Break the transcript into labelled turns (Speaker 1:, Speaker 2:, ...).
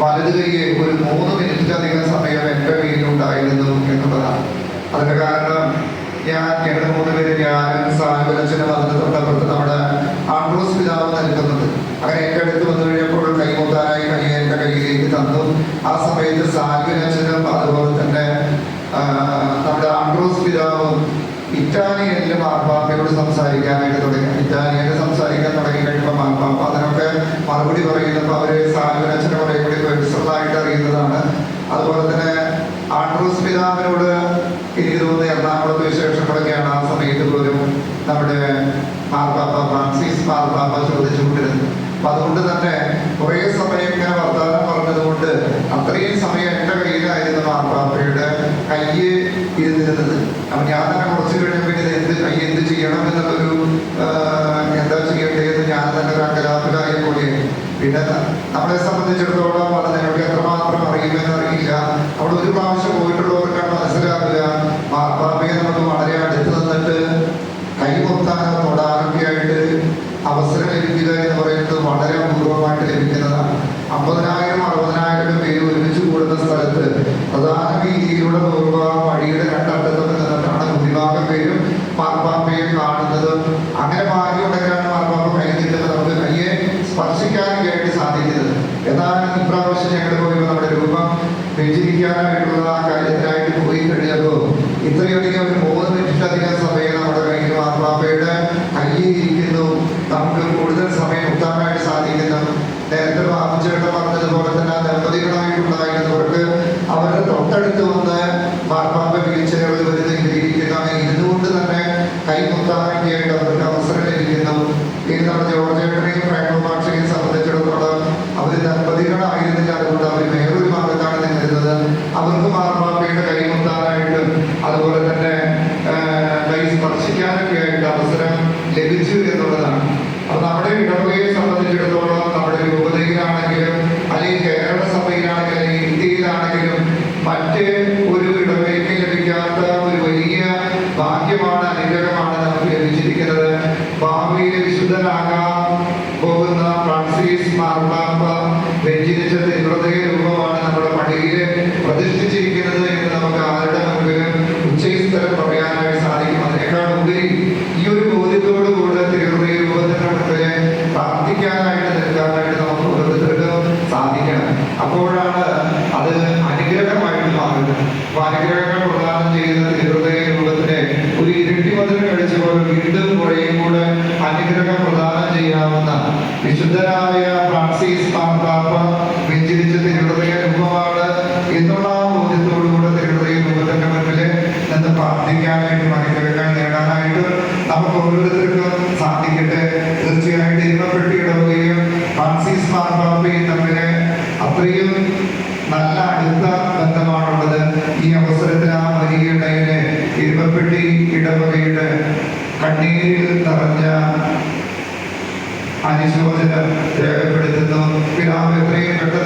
Speaker 1: വലത് കൈയെ ഒരു മൂന്ന് മിനിറ്റിലധികം സമയം എന്റെ കയ്യിലുണ്ടായിരുന്നു എന്നുള്ളതാണ്. അതിന്റെ കാരണം ഞാൻ ഞങ്ങൾ മൂന്ന് പേര് ഞാനും സാനുബലച്ചനും വന്നത് തൊട്ടപ്പുറത്ത് നമ്മുടെ ആൺറോസ് പിതാവ് നൽകുന്നത് അങ്ങനെ എന്റെ അടുത്ത് വന്നു കഴിഞ്ഞപ്പോൾ കൈമുത്താനായി കൈ എന്റെ കയ്യിലേക്ക് തന്നു. ആ സമയത്ത് സാഹിബലച്ചനും അതുപോലെ തന്നെ നമ്മുടെ ആൺറോസ് പിതാവും ഇറ്റാലിയനിലെ മാർപ്പാപ്പയോട് സംസാരിക്കാനായിട്ട് തുടങ്ങി. ഇറ്റാലിയനിൽ സംസാരിക്കാൻ തുടങ്ങി കഴിയുമ്പോൾ മാർപ്പാപ്പ അതിനൊക്കെ മറുപടി പറയുന്നപ്പോൾ അവർ കൂടി പേഴ്സണലായിട്ട് അതുപോലെ തന്നെ ആൻഡ്രൂസ് പിതാവിനോട് എനിക്ക് തോന്നുന്നു എറണാകുളത്ത് വിശേഷങ്ങളൊക്കെയാണ് ആ സമയത്ത് പോലും നമ്മുടെ മാർപ്പാപ്പ ഫ്രാൻസിസ് മാർപ്പാപ്പ ചോദിച്ചുകൊണ്ടിരുന്നത് അപ്പൊ അതുകൊണ്ട് തന്നെ കുറേ സമയം ഇങ്ങനെ വർത്തമാനം പറഞ്ഞതുകൊണ്ട് അത്രയും സമയം എന്റെ കയ്യിലായിരുന്നു മാർപ്പാപ്പയുടെ കയ്യ് ഇരുന്നിരുന്നത്. അപ്പൊ ഞാൻ തന്നെ കുറച്ച് കഴിഞ്ഞപ്പോൾ ഇത് എന്ത് കൈ എന്ത് ചെയ്യണം എന്നുള്ളൊരു എന്താ എന്താ ചെയ്യേണ്ടതെന്ന് ഞാൻ തന്നെ ഒരു അങ്കലാപ്പിലായി കൂടിയായി. പിന്നെ നമ്മളെ സംബന്ധിച്ചിടത്തോളം അത് നിങ്ങൾക്ക് എത്രമാത്രം അവിടെ ഒരു പ്രാവശ്യം ആ കാര്യത്തിനായിട്ട് പോയി കഴിഞ്ഞപ്പോൾ ഇത്രയധികം മൂന്ന് മിനിറ്റിലധികം സമയം നമ്മുടെ കയ്യിൽ മാർപ്പാപ്പയുടെ കയ്യിൽ ഇരിക്കുന്നു. നമുക്ക് കൂടുതൽ സമയം എത്താനായിട്ട് സാധിക്കുന്നു. നേരത്തെ ബാബുചേട്ടൻ പറഞ്ഞതുപോലെ തന്നെ ദമ്പതികളായിട്ടുണ്ടായിരുന്നവർക്ക് അവരുടെ തൊട്ടടുത്ത് വന്ന് മാർപ്പാപ്പ വീഴ്ചകളിൽ വരുന്ന ഇരിക്കുന്നു അങ്ങനെ ഇരുന്നുകൊണ്ട് തന്നെ കൈ മുത്താനൊക്കെ വേണ്ടിയായിട്ട് അവർക്ക് അവസരം ലഭിക്കുന്നു. ഇനി നമ്മുടെ ജോർജേട്ടനെയും ഫ്രാങ്കോ മാർഷനെയും സംബന്ധിച്ചിടത്തോളം അവർ ദമ്പതികളായിരുന്നില്ല അതുകൊണ്ട് അവർ വേറൊരു ഭാഗത്താണ് നിന്നിരുന്നത് അവർക്ക് മാർപ്പാപ്പയുടെ കൈ മുത്താനായിട്ടും അതുപോലെ തന്നെ ആ, കൈ സ്പർശിക്കാനൊക്കെ ആയിട്ട് അവസരം ലഭിച്ചു എന്നുള്ളതാണ് അപ്പൊ നമ്മുടെ ഇടവകയെ സംബന്ധിച്ചിടത്തോളം നമ്മുടെ രൂപതയിലാണെങ്കിലും അല്ലെങ്കിൽ കേരള സഭയിലാണെങ്കിലും അല്ലെങ്കിൽ ഇന്ത്യയിലാണെങ്കിലും മറ്റ് ഒരു ഇടവകയ്ക്ക് ലഭിക്കാത്ത ഒരു വലിയ ഭാഗ്യമാണ് അനുഗ്രഹമാണ് നമുക്ക് ലഭിച്ചിരിക്കുന്നത് ഭാവിയിൽ വിശുദ്ധനാകാൻ പോകുന്ന ഫ്രാൻസിസ് മാർപ്പാപ്പ വ്യഞ്ചരിച്ച ഹൃദയ രൂപമാണ് നമ്മുടെ പള്ളിയിൽ പ്രതിഷ്ഠിച്ചിരിക്കുന്നത് എന്ന് നമുക്ക് ആരുടെ മുമ്പിലും ഉച്ചസ്ഥലം പറയാനായിട്ട് സാധിക്കും അതിനേക്കാൾ ഉപരി ഈ ഒരു ബോധ്യത്തോടു കൂടെ തിരുഹൃദയ രൂപത്തിന് മുമ്പിൽ പ്രാർത്ഥിക്കാനായിട്ട് നിൽക്കാനായിട്ട് നമുക്ക് ഓരോരുത്തർക്കും സാധിക്കണം അപ്പോഴാണ് അത് അനുഗ്രഹമായിട്ട് മാറുന്നത് അപ്പൊ അനുഗ്രഹങ്ങൾ പ്രദാനം ചെയ്യുന്ന തിരുഹൃദയ രൂപത്തിന് ഒരു ഇരട്ടി മധുരം കഴിച്ചപ്പോൾ വീണ്ടും കുറേയും കൂടെ അനുഗ്രഹം പ്രദാനം ചെയ്യാവുന്ന വിശുദ്ധനായ ഫ്രാൻസിസ് മാർപ്പാപ്പ വെഞ്ചരിച്ച തിരുഹൃദയ രൂപമാണ് എന്നുള്ള ആ ബോധ്യത്തോടുകൂടെ തിരുഹൃദയ രൂപത്തിന്റെ മുന്നിൽ നിന്ന് പ്രാർത്ഥിക്കാനായിട്ടും അനുഗ്രഹങ്ങൾ നേടാനായിട്ട് നമുക്ക് ഓരോരുത്തർക്കും സാധിക്കട്ടെ. തീർച്ചയായിട്ടും ഇരുമപ്പെട്ടി ഇടവുകയും ഫ്രാൻസിസ് മാർപ്പാപ്പയും തമ്മിൽ അത്രയും നല്ല അടുത്ത ബന്ധമാണുള്ളത്. ഈ അവസരത്തിൽ ആ വലിയ ഇരുമപ്പെട്ടി ഇടവകയുടെ കണ്ണീരിൽ നിറഞ്ഞ അനുശോചനം രേഖപ്പെടുത്തുന്നു. പിതാവ് എത്രയും പെട്ടെന്ന്